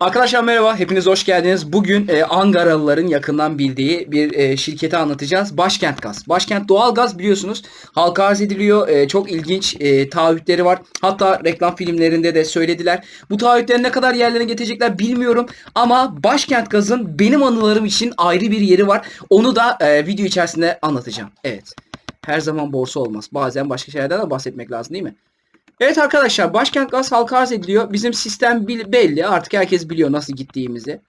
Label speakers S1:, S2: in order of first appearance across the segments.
S1: Arkadaşlar merhaba, hepiniz hoş geldiniz. Bugün e, Angaralıların yakından bildiği bir e, şirketi anlatacağız. Başkent Gaz. Başkent Doğalgaz biliyorsunuz halka arz ediliyor. E, çok ilginç e, taahhütleri var. Hatta reklam filmlerinde de söylediler. Bu taahhütleri ne kadar yerlerine getirecekler bilmiyorum. Ama Başkent Gaz'ın benim anılarım için ayrı bir yeri var. Onu da e, video içerisinde anlatacağım. Evet. Her zaman borsa olmaz. Bazen başka şeylerden de bahsetmek lazım değil mi? Evet arkadaşlar Başkent Gaz halka arz ediliyor. Bizim sistem belli. Artık herkes biliyor nasıl gittiğimizi.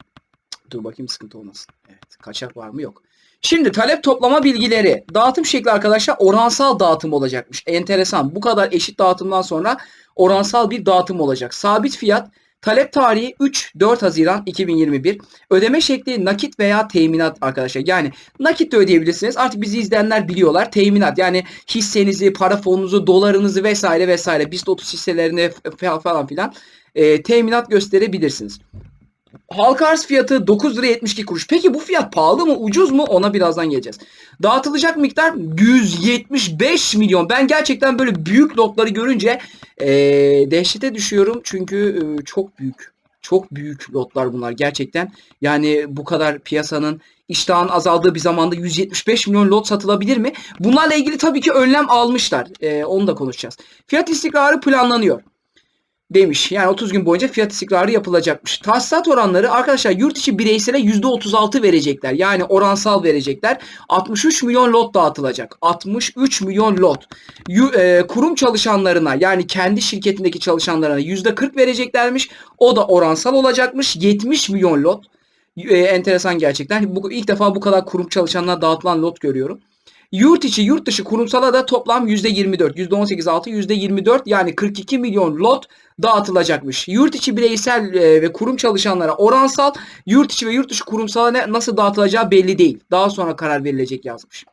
S1: Dur bakayım sıkıntı olmasın. Evet kaçak var mı yok. Şimdi talep toplama bilgileri. Dağıtım şekli arkadaşlar oransal dağıtım olacakmış. Enteresan. Bu kadar eşit dağıtımdan sonra oransal bir dağıtım olacak. Sabit fiyat Talep tarihi 3-4 Haziran 2021. Ödeme şekli nakit veya teminat arkadaşlar. Yani nakit de ödeyebilirsiniz. Artık bizi izleyenler biliyorlar. Teminat yani hissenizi, para fonunuzu, dolarınızı vesaire vesaire BIST 30 hisselerini falan filan e, teminat gösterebilirsiniz. Halka arz fiyatı 9 lira 72 kuruş. Peki bu fiyat pahalı mı ucuz mu ona birazdan geleceğiz. Dağıtılacak miktar 175 milyon. Ben gerçekten böyle büyük lotları görünce e, dehşete düşüyorum. Çünkü e, çok büyük. Çok büyük lotlar bunlar gerçekten. Yani bu kadar piyasanın iştahın azaldığı bir zamanda 175 milyon lot satılabilir mi? Bunlarla ilgili tabii ki önlem almışlar. E, onu da konuşacağız. Fiyat istikrarı planlanıyor demiş. Yani 30 gün boyunca fiyat istikrarı yapılacakmış. Tahsisat oranları arkadaşlar yurt içi bireysele %36 verecekler. Yani oransal verecekler. 63 milyon lot dağıtılacak. 63 milyon lot. E, kurum çalışanlarına yani kendi şirketindeki çalışanlarına %40 vereceklermiş. O da oransal olacakmış. 70 milyon lot. E, enteresan gerçekten. Bu, ilk defa bu kadar kurum çalışanına dağıtılan lot görüyorum. Yurt içi yurt dışı kurumsala da toplam %24, %18 altı %24 yani 42 milyon lot dağıtılacakmış. Yurt içi bireysel e, ve kurum çalışanlara oransal, yurt içi ve yurt dışı kurumsala nasıl dağıtılacağı belli değil. Daha sonra karar verilecek yazmış.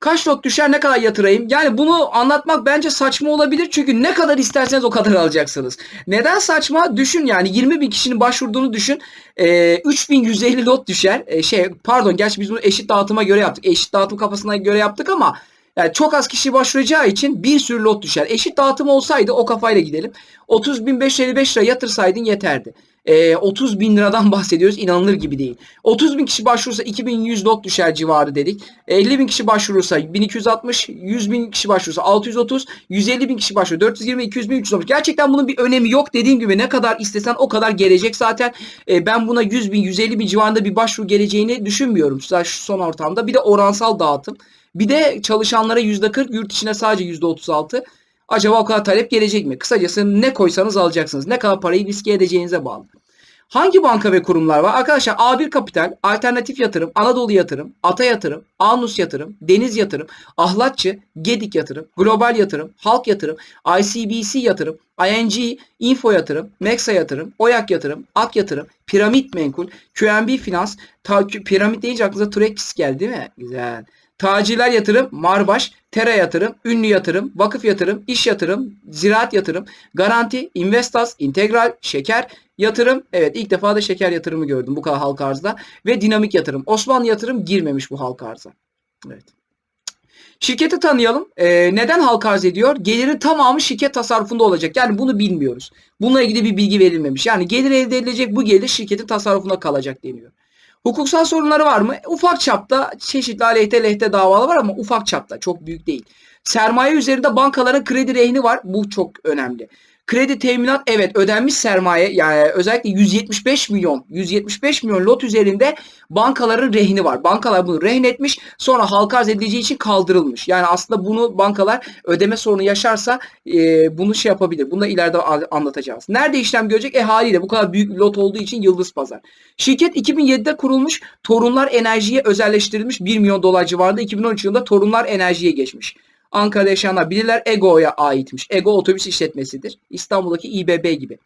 S1: Kaç lot düşer ne kadar yatırayım? Yani bunu anlatmak bence saçma olabilir. Çünkü ne kadar isterseniz o kadar alacaksınız. Neden saçma? Düşün yani 20 bin kişinin başvurduğunu düşün. Ee, 3150 lot düşer. Ee, şey pardon gerçi biz bunu eşit dağıtıma göre yaptık. Eşit dağıtım kafasına göre yaptık ama yani çok az kişi başvuracağı için bir sürü lot düşer. Eşit dağıtım olsaydı o kafayla gidelim. 30.555 lira yatırsaydın yeterdi. Ee, 30 bin liradan bahsediyoruz. inanılır gibi değil. 30 bin kişi başvurursa 2100 lot düşer civarı dedik. 50 bin kişi başvurursa 1260, 100 bin kişi başvurursa 630, 150 bin kişi başvurursa 420, 200 bin 360. Gerçekten bunun bir önemi yok. Dediğim gibi ne kadar istesen o kadar gelecek zaten. Ee, ben buna 100 bin, 150 bin civarında bir başvuru geleceğini düşünmüyorum. Şu şu son ortamda. Bir de oransal dağıtım. Bir de çalışanlara %40, yurt içine sadece %36. Acaba o kadar talep gelecek mi? Kısacası ne koysanız alacaksınız. Ne kadar parayı riske edeceğinize bağlı. Hangi banka ve kurumlar var? Arkadaşlar A1 Kapital, Alternatif Yatırım, Anadolu Yatırım, Ata Yatırım, Anus Yatırım, Deniz Yatırım, Ahlatçı, Gedik Yatırım, Global Yatırım, Halk Yatırım, ICBC Yatırım, ING, Info Yatırım, Mexa Yatırım, Oyak Yatırım, Ak Yatırım, Piramit Menkul, QNB Finans, ta, Piramit deyince aklınıza Turex geldi değil mi? Güzel. Tacirler Yatırım, Marbaş, Tera Yatırım, Ünlü Yatırım, Vakıf Yatırım, İş Yatırım, Ziraat Yatırım, Garanti, Investas, Integral, Şeker, Yatırım. Evet ilk defa da şeker yatırımı gördüm bu kadar halka arzda. Ve dinamik yatırım. Osmanlı yatırım girmemiş bu halka arza. Evet. Şirketi tanıyalım. Ee, neden halka arz ediyor? Gelirin tamamı şirket tasarrufunda olacak. Yani bunu bilmiyoruz. Bununla ilgili bir bilgi verilmemiş. Yani gelir elde edilecek bu gelir şirketin tasarrufunda kalacak deniyor. Hukuksal sorunları var mı? Ufak çapta çeşitli aleyhte lehte davalar var ama ufak çapta. Çok büyük değil. Sermaye üzerinde bankaların kredi rehni var. Bu çok önemli. Kredi teminat evet ödenmiş sermaye yani özellikle 175 milyon 175 milyon lot üzerinde bankaların rehni var. Bankalar bunu rehin etmiş sonra halka arz edileceği için kaldırılmış. Yani aslında bunu bankalar ödeme sorunu yaşarsa e, bunu şey yapabilir. Bunu da ileride anlatacağız. Nerede işlem görecek? E haliyle bu kadar büyük lot olduğu için Yıldız Pazar. Şirket 2007'de kurulmuş. Torunlar Enerji'ye özelleştirilmiş 1 milyon dolar civarında 2013 yılında Torunlar Enerji'ye geçmiş. Ankara'da yaşayanlar bilirler Ego'ya aitmiş. Ego otobüs işletmesidir. İstanbul'daki İBB gibi.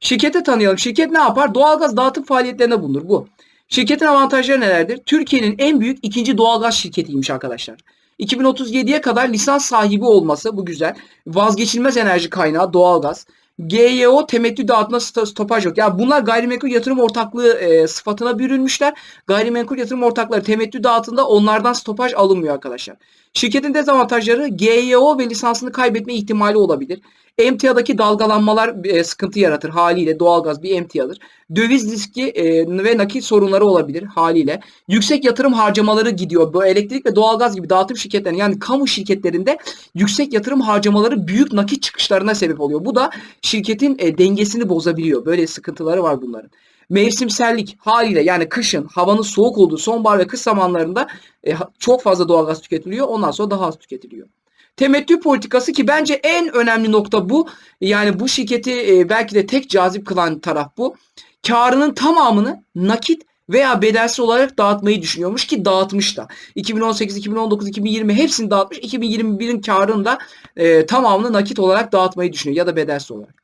S1: Şirketi tanıyalım. Şirket ne yapar? Doğalgaz dağıtım faaliyetlerine bulunur bu. Şirketin avantajları nelerdir? Türkiye'nin en büyük ikinci doğalgaz şirketiymiş arkadaşlar. 2037'ye kadar lisans sahibi olması bu güzel. Vazgeçilmez enerji kaynağı doğalgaz. GYO temettü dağıtma sto- stopaj yok. Ya bunlar gayrimenkul yatırım ortaklığı e, sıfatına bürünmüşler. Gayrimenkul yatırım ortakları temettü dağıtında onlardan stopaj alınmıyor arkadaşlar. Şirketin dezavantajları GYO ve lisansını kaybetme ihtimali olabilir. Emtiadaki dalgalanmalar e, sıkıntı yaratır haliyle. Doğalgaz bir emtiadır. Döviz riski e, ve nakit sorunları olabilir haliyle. Yüksek yatırım harcamaları gidiyor. Bu elektrik ve doğalgaz gibi dağıtım şirketlerinin yani kamu şirketlerinde yüksek yatırım harcamaları büyük nakit çıkışlarına sebep oluyor. Bu da şirketin e, dengesini bozabiliyor. Böyle sıkıntıları var bunların. Mevsimsellik haliyle yani kışın havanın soğuk olduğu sonbahar ve kış zamanlarında çok fazla doğalgaz tüketiliyor. Ondan sonra daha az tüketiliyor. Temettü politikası ki bence en önemli nokta bu. Yani bu şirketi e, belki de tek cazip kılan taraf bu. Karının tamamını nakit veya bedelsiz olarak dağıtmayı düşünüyormuş ki dağıtmış da. 2018, 2019, 2020 hepsini dağıtmış. 2021'in karını da e, tamamını nakit olarak dağıtmayı düşünüyor ya da bedelsiz olarak.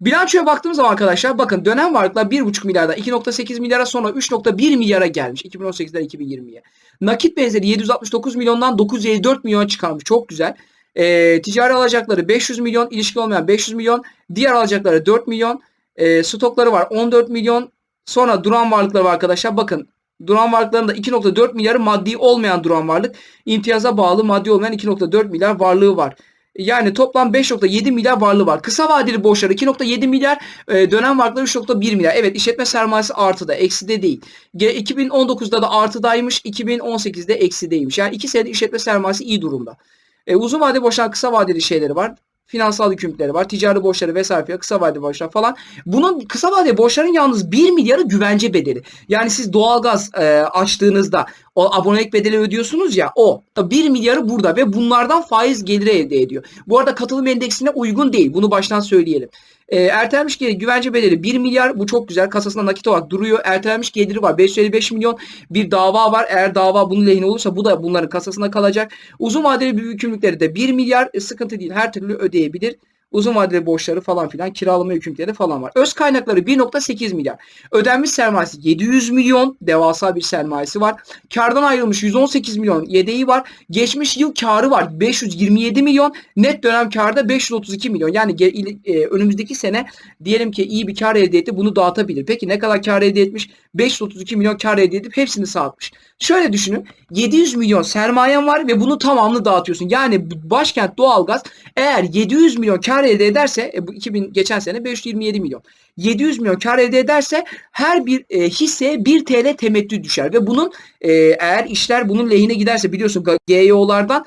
S1: Bilançoya baktığımız zaman arkadaşlar bakın dönem varlıklar 1,5 milyardan 2,8 milyara sonra 3,1 milyara gelmiş 2018'den 2020'ye. Nakit benzeri 769 milyondan 954 milyon çıkarmış. Çok güzel. Ee, ticari alacakları 500 milyon, ilişki olmayan 500 milyon, diğer alacakları 4 milyon, Ee, stokları var 14 milyon. Sonra duran varlıkları var arkadaşlar. Bakın duran varlıklarında 2,4 milyarı maddi olmayan duran varlık, imtiyaza bağlı maddi olmayan 2,4 milyar varlığı var. Yani toplam 5.7 milyar varlığı var. Kısa vadeli borçları 2.7 milyar, e, dönem varlıkları 3.1 milyar. Evet işletme sermayesi artıda, ekside değil. Ge- 2019'da da artıdaymış, 2018'de eksideymiş. Yani 2 senede işletme sermayesi iyi durumda. E, uzun vadeli borçlar, kısa vadeli şeyleri var. Finansal yükümlülükleri var. Ticari borçları vesaire kısa vadeli borçlar falan. Bunun kısa vadeli borçların yalnız 1 milyarı güvence bedeli. Yani siz doğalgaz e, açtığınızda o abonelik bedeli ödüyorsunuz ya o 1 milyarı burada ve bunlardan faiz geliri elde ediyor. Bu arada katılım endeksine uygun değil. Bunu baştan söyleyelim. E, ertelenmiş geliri güvence bedeli 1 milyar bu çok güzel kasasında nakit olarak duruyor. Ertelenmiş geliri var 555 milyon bir dava var. Eğer dava bunun lehine olursa bu da bunların kasasında kalacak. Uzun vadeli bir yükümlülükleri de 1 milyar e, sıkıntı değil her türlü ödeyebilir. Uzun vadeli borçları falan filan kiralama yükümlülükleri falan var. Öz kaynakları 1.8 milyar. Ödenmiş sermayesi 700 milyon devasa bir sermayesi var. Kardan ayrılmış 118 milyon yedeği var. Geçmiş yıl karı var 527 milyon. Net dönem karda 532 milyon. Yani e, önümüzdeki sene diyelim ki iyi bir kar elde etti bunu dağıtabilir. Peki ne kadar kar elde etmiş? 532 milyon kar elde edip hepsini sağlatmış. Şöyle düşünün 700 milyon sermayen var ve bunu tamamını dağıtıyorsun. Yani başkent doğalgaz eğer 700 milyon kar elde ederse e, bu 2000 geçen sene 527 milyon. 700 milyon kar elde ederse her bir e, hisseye 1 TL temettü düşer ve bunun e, eğer işler bunun lehine giderse biliyorsun GYO'lardan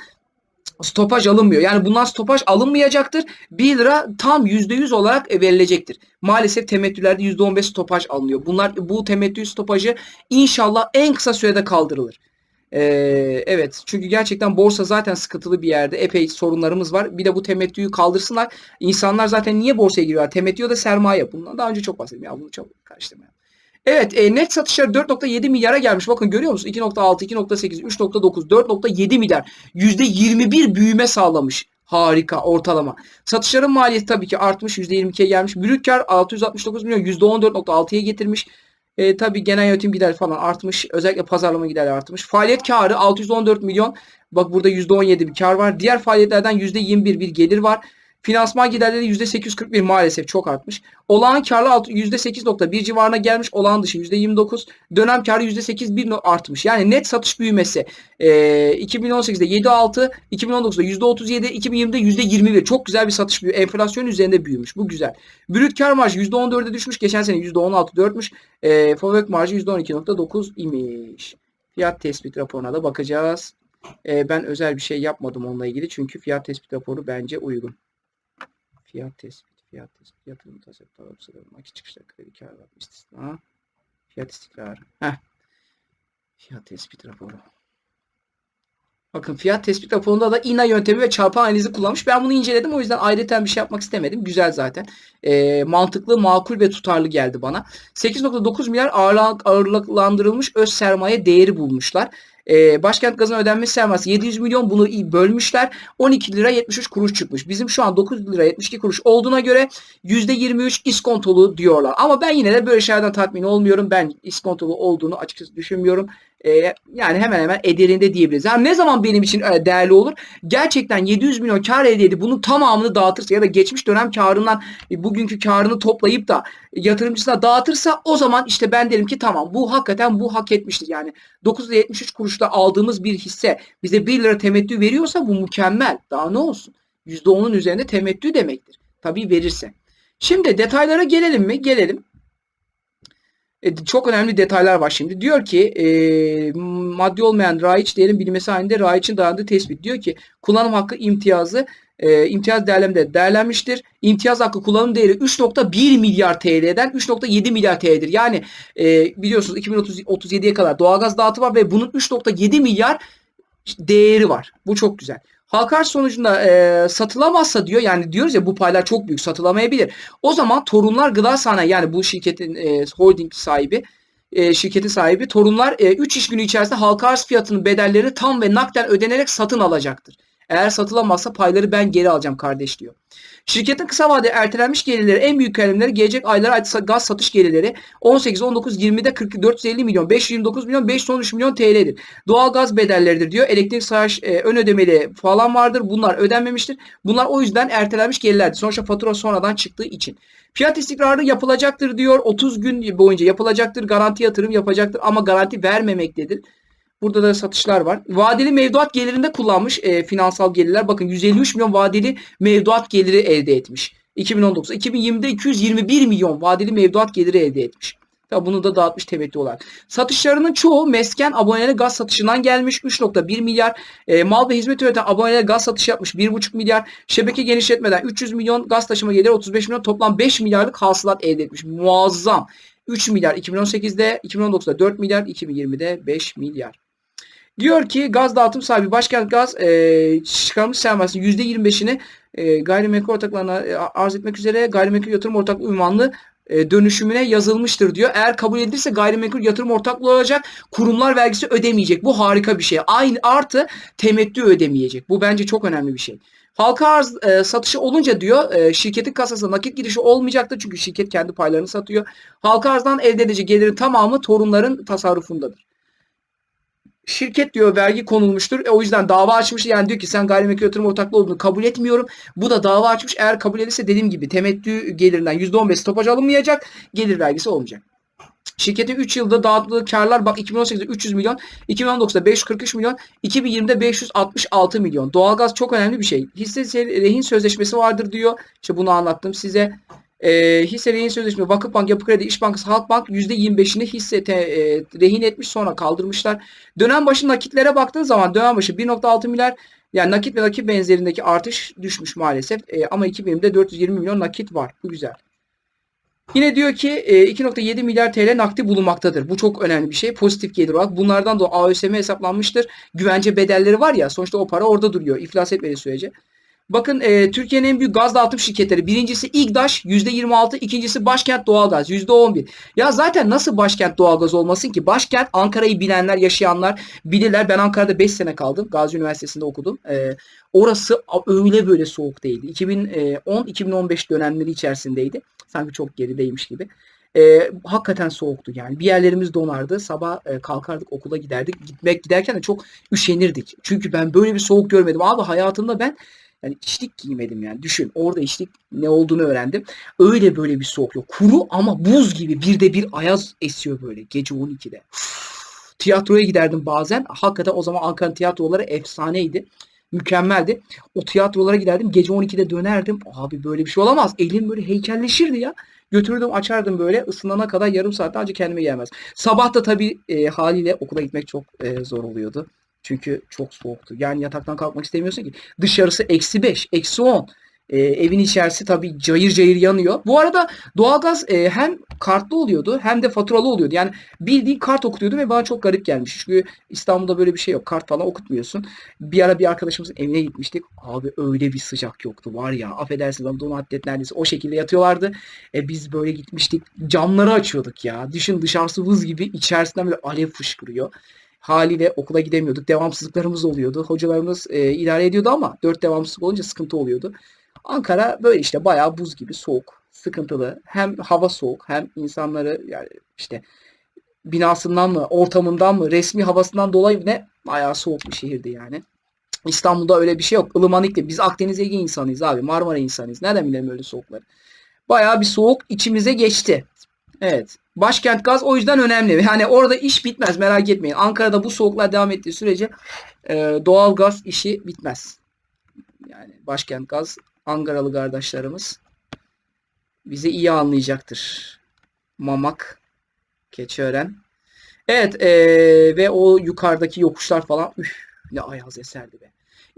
S1: stopaj alınmıyor. Yani bundan stopaj alınmayacaktır. 1 lira tam %100 olarak verilecektir. Maalesef temettülerde %15 stopaj alınıyor. Bunlar bu temettü stopajı inşallah en kısa sürede kaldırılır. Ee, evet çünkü gerçekten borsa zaten sıkıntılı bir yerde. Epey sorunlarımız var. Bir de bu temettüyü kaldırsınlar. İnsanlar zaten niye borsaya giriyorlar? Temettü da sermaye. Bundan daha önce çok bahsettim. Ya bunu çok karıştırmayalım. Evet e, net satışları 4.7 milyara gelmiş. Bakın görüyor musun? 2.6, 2.8, 3.9, 4.7 milyar. %21 büyüme sağlamış. Harika ortalama. Satışların maliyeti tabii ki artmış. %22'ye gelmiş. Brüt kar 669 milyon %14.6'ya getirmiş. E, tabii genel yönetim gider falan artmış. Özellikle pazarlama giderleri artmış. Faaliyet karı 614 milyon. Bak burada %17 bir kar var. Diğer faaliyetlerden %21 bir gelir var. Finansman giderleri %841 maalesef çok artmış. Olağan karlı alt- %8.1 civarına gelmiş. Olağan dışı %29. Dönem karı %8.1 no- artmış. Yani net satış büyümesi e, 2018'de 7.6, 2019'da %37, 2020'de %21. Çok güzel bir satış büyüyor. Enflasyon üzerinde büyümüş. Bu güzel. Brüt kar marjı %14'e düşmüş. Geçen sene %16.4'müş. E, Fabrik marjı %12.9 imiş. Fiyat tespit raporuna da bakacağız. E, ben özel bir şey yapmadım onunla ilgili. Çünkü fiyat tespit raporu bence uygun. Fiyat tespit, fiyat tespit, yatırım tasarruf, sıralama, nakit çıkışlar, kredi var, istisna, fiyat istikrarı. Heh. Fiyat tespit raporu. Bakın fiyat tespit raporunda da INA yöntemi ve çarpan analizi kullanmış. Ben bunu inceledim o yüzden ayrıca bir şey yapmak istemedim. Güzel zaten. Ee, mantıklı, makul ve tutarlı geldi bana. 8.9 milyar ağırlık, ağırlıklandırılmış öz sermaye değeri bulmuşlar. Ee, başkent gazına ödenmiş sermayesi 700 milyon bunu bölmüşler. 12 lira 73 kuruş çıkmış. Bizim şu an 9 lira 72 kuruş olduğuna göre %23 iskontolu diyorlar. Ama ben yine de böyle şeylerden tatmin olmuyorum. Ben iskontolu olduğunu açıkçası düşünmüyorum. Yani hemen hemen ederinde diyebiliriz. Yani ne zaman benim için değerli olur? Gerçekten 700 milyon kar elde edip bunun tamamını dağıtırsa ya da geçmiş dönem karından bugünkü karını toplayıp da yatırımcısına dağıtırsa o zaman işte ben derim ki tamam bu hakikaten bu hak etmiştir. Yani 9.73 kuruşta aldığımız bir hisse bize 1 lira temettü veriyorsa bu mükemmel. Daha ne olsun? %10'un üzerinde temettü demektir. Tabii verirse. Şimdi detaylara gelelim mi? Gelelim. E, çok önemli detaylar var şimdi. Diyor ki e, maddi olmayan raiç değerin bilmesi halinde raiçin dayandığı tespit. Diyor ki kullanım hakkı imtiyazı e, imtiyaz değerlemede değerlenmiştir. İmtiyaz hakkı kullanım değeri 3.1 milyar TL'den 3.7 milyar TL'dir. Yani e, biliyorsunuz 2037'ye kadar doğalgaz dağıtı var ve bunun 3.7 milyar değeri var. Bu çok güzel. Halka arz sonucunda e, satılamazsa diyor yani diyoruz ya bu paylar çok büyük satılamayabilir. O zaman torunlar gıda sanayi yani bu şirketin e, holding sahibi e, şirketin sahibi torunlar 3 iş günü içerisinde halka arz fiyatının bedelleri tam ve nakden ödenerek satın alacaktır. Eğer satılamazsa payları ben geri alacağım kardeş diyor. Şirketin kısa vade ertelenmiş gelirleri en büyük kalemleri gelecek aylara ait gaz satış gelirleri 18, 19, 20'de 40, 450 milyon, 529 milyon, 513 milyon TL'dir. Doğal gaz bedelleridir diyor. Elektrik savaş e, ön ödemeli falan vardır. Bunlar ödenmemiştir. Bunlar o yüzden ertelenmiş gelirlerdir. Sonuçta fatura sonradan çıktığı için. Fiyat istikrarı yapılacaktır diyor. 30 gün boyunca yapılacaktır. Garanti yatırım yapacaktır ama garanti vermemektedir. Burada da satışlar var. Vadeli mevduat gelirinde kullanmış e, finansal gelirler. Bakın 153 milyon vadeli mevduat geliri elde etmiş. 2019. 2020'de 221 milyon vadeli mevduat geliri elde etmiş. Tabi bunu da dağıtmış temettü olarak. Satışlarının çoğu mesken aboneli gaz satışından gelmiş. 3.1 milyar. E, mal ve hizmet üreten aboneli gaz satışı yapmış. 1.5 milyar. Şebeke genişletmeden 300 milyon. Gaz taşıma geliri 35 milyon. Toplam 5 milyarlık hasılat elde etmiş. Muazzam. 3 milyar 2018'de, 2019'da 4 milyar, 2020'de 5 milyar. Diyor ki gaz dağıtım sahibi Başkent Gaz e, çıkarmış sermayesinin %25'ini e, gayrimenkul ortaklarına e, arz etmek üzere gayrimenkul yatırım ortaklığı ünvanlı e, dönüşümüne yazılmıştır diyor. Eğer kabul edilirse gayrimenkul yatırım ortaklığı olacak. Kurumlar vergisi ödemeyecek. Bu harika bir şey. Aynı artı temettü ödemeyecek. Bu bence çok önemli bir şey. Halka arz e, satışı olunca diyor e, şirketin kasasına nakit girişi olmayacaktır. Çünkü şirket kendi paylarını satıyor. Halka arzdan elde edici gelirin tamamı torunların tasarrufundadır şirket diyor vergi konulmuştur. E, o yüzden dava açmış. Yani diyor ki sen gayrimenkul yatırım ortaklığı olduğunu kabul etmiyorum. Bu da dava açmış. Eğer kabul edilirse dediğim gibi temettü gelirinden %15 stopaj alınmayacak. Gelir vergisi olmayacak. Şirketin 3 yılda dağıttığı karlar bak 2018'de 300 milyon, 2019'da 543 milyon, 2020'de 566 milyon. Doğalgaz çok önemli bir şey. Hisse rehin sözleşmesi vardır diyor. İşte bunu anlattım size. E, hisse rehin sözleşmesi Vakıfbank, Yapı Kredi, İş Bankası, Halkbank %25'ini hisse te, e, rehin etmiş sonra kaldırmışlar. Dönem başı nakitlere baktığın zaman dönem başı 1.6 milyar yani nakit ve nakit benzerindeki artış düşmüş maalesef. E, ama 2020'de 420 milyon nakit var. Bu güzel. Yine diyor ki 2.7 milyar TL nakdi bulunmaktadır. Bu çok önemli bir şey. Pozitif gelir olarak. Bunlardan da AÖSM hesaplanmıştır. Güvence bedelleri var ya sonuçta o para orada duruyor. İflas etmediği sürece. Bakın e, Türkiye'nin en büyük gaz dağıtım şirketleri. Birincisi İGDAŞ %26, ikincisi Başkent Doğalgaz %11. Ya zaten nasıl Başkent Doğalgaz olmasın ki? Başkent Ankara'yı bilenler, yaşayanlar bilirler. Ben Ankara'da 5 sene kaldım. Gazi Üniversitesi'nde okudum. E, orası öyle böyle soğuk değildi. 2010-2015 dönemleri içerisindeydi. Sanki çok gerideymiş gibi. E, hakikaten soğuktu yani. Bir yerlerimiz donardı. Sabah e, kalkardık okula giderdik. Gitmek giderken de çok üşenirdik. Çünkü ben böyle bir soğuk görmedim. Abi hayatımda ben yani içlik giymedim yani. Düşün orada içlik ne olduğunu öğrendim. Öyle böyle bir soğuk yok. Kuru ama buz gibi bir de bir ayaz esiyor böyle gece 12'de. Uf, tiyatroya giderdim bazen. Hakikaten o zaman Ankara tiyatroları efsaneydi. Mükemmeldi. O tiyatrolara giderdim. Gece 12'de dönerdim. Abi böyle bir şey olamaz. Elim böyle heykelleşirdi ya. Götürürdüm açardım böyle ısınana kadar yarım saatte acı kendime gelmez. Sabah da tabii e, haliyle okula gitmek çok e, zor oluyordu. Çünkü çok soğuktu. Yani yataktan kalkmak istemiyorsun ki. Dışarısı eksi 5, eksi 10. E, evin içerisi tabii cayır cayır yanıyor. Bu arada doğalgaz e, hem kartlı oluyordu hem de faturalı oluyordu. Yani bildiğin kart okutuyordu ve bana çok garip gelmiş. Çünkü İstanbul'da böyle bir şey yok. Kart falan okutmuyorsun. Bir ara bir arkadaşımızın evine gitmiştik. Abi öyle bir sıcak yoktu var ya. Affedersiniz ama don atlet neredeyse o şekilde yatıyorlardı. E, biz böyle gitmiştik. Camları açıyorduk ya. Düşün dışarısı buz gibi içerisinden böyle alev fışkırıyor haliyle okula gidemiyorduk. Devamsızlıklarımız oluyordu. Hocalarımız e, idare ediyordu ama dört devamsızlık olunca sıkıntı oluyordu. Ankara böyle işte bayağı buz gibi soğuk, sıkıntılı. Hem hava soğuk hem insanları yani işte binasından mı, ortamından mı, resmi havasından dolayı ne bayağı soğuk bir şehirdi yani. İstanbul'da öyle bir şey yok. Ilıman iklim. Biz Akdeniz Ege insanıyız abi. Marmara insanıyız. Nereden bilelim öyle soğukları? Bayağı bir soğuk içimize geçti. Evet. Başkent gaz o yüzden önemli. Yani orada iş bitmez merak etmeyin. Ankara'da bu soğuklar devam ettiği sürece e, doğal gaz işi bitmez. Yani Başkent Gaz Ankaralı kardeşlerimiz bizi iyi anlayacaktır. Mamak, Keçiören. Evet eee, ve o yukarıdaki yokuşlar falan üf, ne ayaz eserdi be.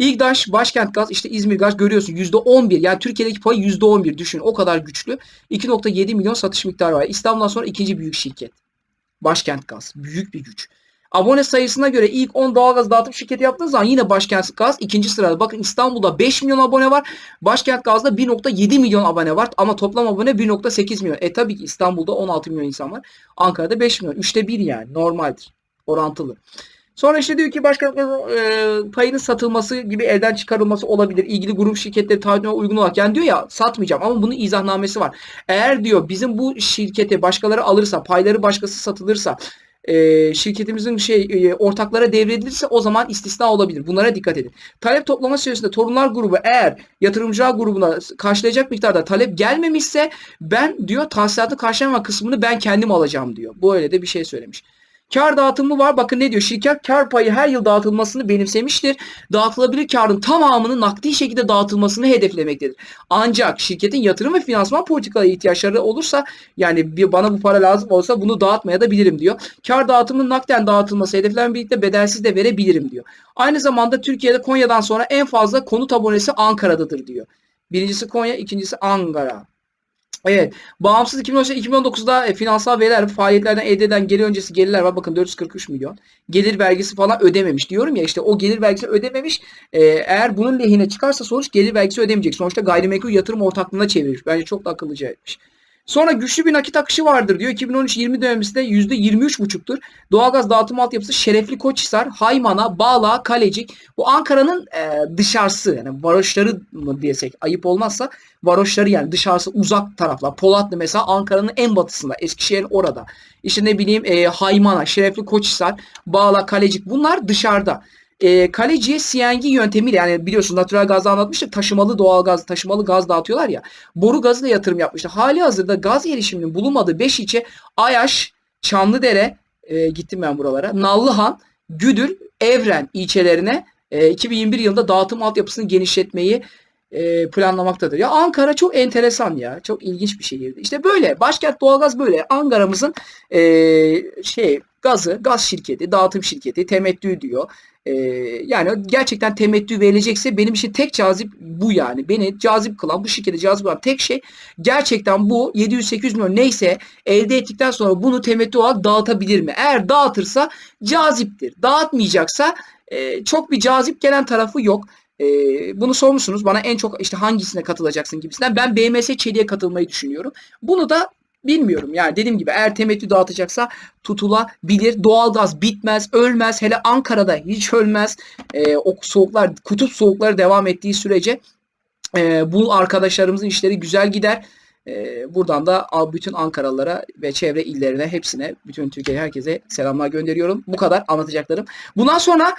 S1: İlktaş, Başkent Gaz, işte İzmir Gaz görüyorsun %11. Yani Türkiye'deki payı %11 düşün. O kadar güçlü. 2.7 milyon satış miktarı var. İstanbul'dan sonra ikinci büyük şirket. Başkent Gaz. Büyük bir güç. Abone sayısına göre ilk 10 doğalgaz dağıtım şirketi yaptığınız zaman yine Başkent Gaz ikinci sırada. Bakın İstanbul'da 5 milyon abone var. Başkent Gaz'da 1.7 milyon abone var. Ama toplam abone 1.8 milyon. E tabii ki İstanbul'da 16 milyon insan var. Ankara'da 5 milyon. Üçte bir yani. Normaldir. Orantılı. Sonra işte diyor ki Başkent Gaz'ın e, payının satılması gibi elden çıkarılması olabilir. İlgili grup şirketleri taahhütüne uygun olarak. Yani diyor ya satmayacağım ama bunun izahnamesi var. Eğer diyor bizim bu şirketi başkaları alırsa, payları başkası satılırsa, e, şirketimizin şey e, ortaklara devredilirse o zaman istisna olabilir. Bunlara dikkat edin. Talep toplama süresinde Torunlar grubu eğer yatırımcılar grubuna karşılayacak miktarda talep gelmemişse ben diyor tahsilatı karşılama kısmını ben kendim alacağım diyor. Bu öyle de bir şey söylemiş. Kar dağıtımı var. Bakın ne diyor? Şirket kar payı her yıl dağıtılmasını benimsemiştir. Dağıtılabilir karın tamamının nakdi şekilde dağıtılmasını hedeflemektedir. Ancak şirketin yatırım ve finansman politikaları ihtiyaçları olursa yani bir bana bu para lazım olsa bunu dağıtmaya da bilirim diyor. Kar dağıtımının nakden dağıtılması hedeflerle birlikte bedelsiz de verebilirim diyor. Aynı zamanda Türkiye'de Konya'dan sonra en fazla konut abonesi Ankara'dadır diyor. Birincisi Konya, ikincisi Ankara. Evet. Bağımsız 2019'da e, finansal veriler, faaliyetlerden elde edilen geri öncesi gelirler var. Bakın 443 milyon. Gelir vergisi falan ödememiş. Diyorum ya işte o gelir vergisi ödememiş. Ee, eğer bunun lehine çıkarsa sonuç gelir vergisi ödemeyecek. Sonuçta gayrimenkul yatırım ortaklığına çevirmiş. Bence çok da akıllıca etmiş. Sonra güçlü bir nakit akışı vardır diyor. 2013-20 döneminde %23,5'tur. Doğalgaz dağıtım altyapısı Şerefli Koçhisar, Haymana, Bağla, Kalecik. Bu Ankara'nın e, dışarısı yani varoşları mı diyesek ayıp olmazsa varoşları yani dışarısı uzak taraflar. Polatlı mesela Ankara'nın en batısında. Eskişehir orada. İşte ne bileyim e, Haymana, Şerefli Koçhisar, Bağla, Kalecik bunlar dışarıda. E, kaleciye CNG yöntemiyle yani biliyorsun natural gazda anlatmıştık taşımalı doğal gaz, taşımalı gaz dağıtıyorlar ya. Boru gazı da yatırım yapmıştı. Hali hazırda gaz erişiminin bulunmadığı 5 ilçe Ayaş, Çamlıdere, e, gittim ben buralara, Nallıhan, Güdül, Evren ilçelerine e, 2021 yılında dağıtım altyapısını genişletmeyi e, planlamaktadır. Ya Ankara çok enteresan ya. Çok ilginç bir şehirdi. İşte böyle. Başkent Doğalgaz böyle. Ankara'mızın e, şey gazı, gaz şirketi, dağıtım şirketi temettü diyor. E, yani gerçekten temettü verilecekse benim için tek cazip bu yani. Beni cazip kılan, bu şirketi cazip kılan tek şey gerçekten bu 700-800 milyon neyse elde ettikten sonra bunu temettü olarak dağıtabilir mi? Eğer dağıtırsa caziptir. Dağıtmayacaksa e, çok bir cazip gelen tarafı yok. E, bunu sormuşsunuz bana en çok işte hangisine katılacaksın gibisinden. Ben BMS Çelik'e katılmayı düşünüyorum. Bunu da bilmiyorum. Yani dediğim gibi eğer temettü dağıtacaksa tutulabilir. Doğalgaz bitmez, ölmez. Hele Ankara'da hiç ölmez. E, o soğuklar, kutup soğukları devam ettiği sürece e, bu arkadaşlarımızın işleri güzel gider. E, buradan da bütün Ankaralılara ve çevre illerine hepsine, bütün Türkiye herkese selamlar gönderiyorum. Bu kadar anlatacaklarım. Bundan sonra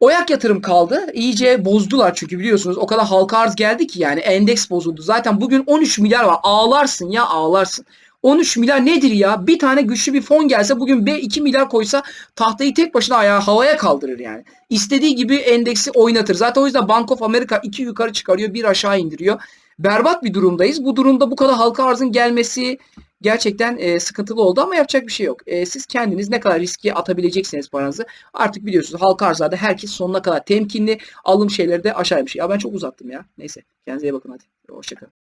S1: Oyak yatırım kaldı. İyice bozdular çünkü biliyorsunuz o kadar halka arz geldi ki yani endeks bozuldu. Zaten bugün 13 milyar var. Ağlarsın ya ağlarsın. 13 milyar nedir ya? Bir tane güçlü bir fon gelse bugün B 2 milyar koysa tahtayı tek başına ayağa havaya kaldırır yani. İstediği gibi endeksi oynatır. Zaten o yüzden Bank of America 2 yukarı çıkarıyor, bir aşağı indiriyor. Berbat bir durumdayız. Bu durumda bu kadar halka arzın gelmesi gerçekten e, sıkıntılı oldu ama yapacak bir şey yok. E, siz kendiniz ne kadar riske atabileceksiniz paranızı artık biliyorsunuz. Halka arzlarda herkes sonuna kadar temkinli alım şeyleri de aşağıymış. Ya ben çok uzattım ya. Neyse kendinize iyi bakın hadi. Hoşçakalın.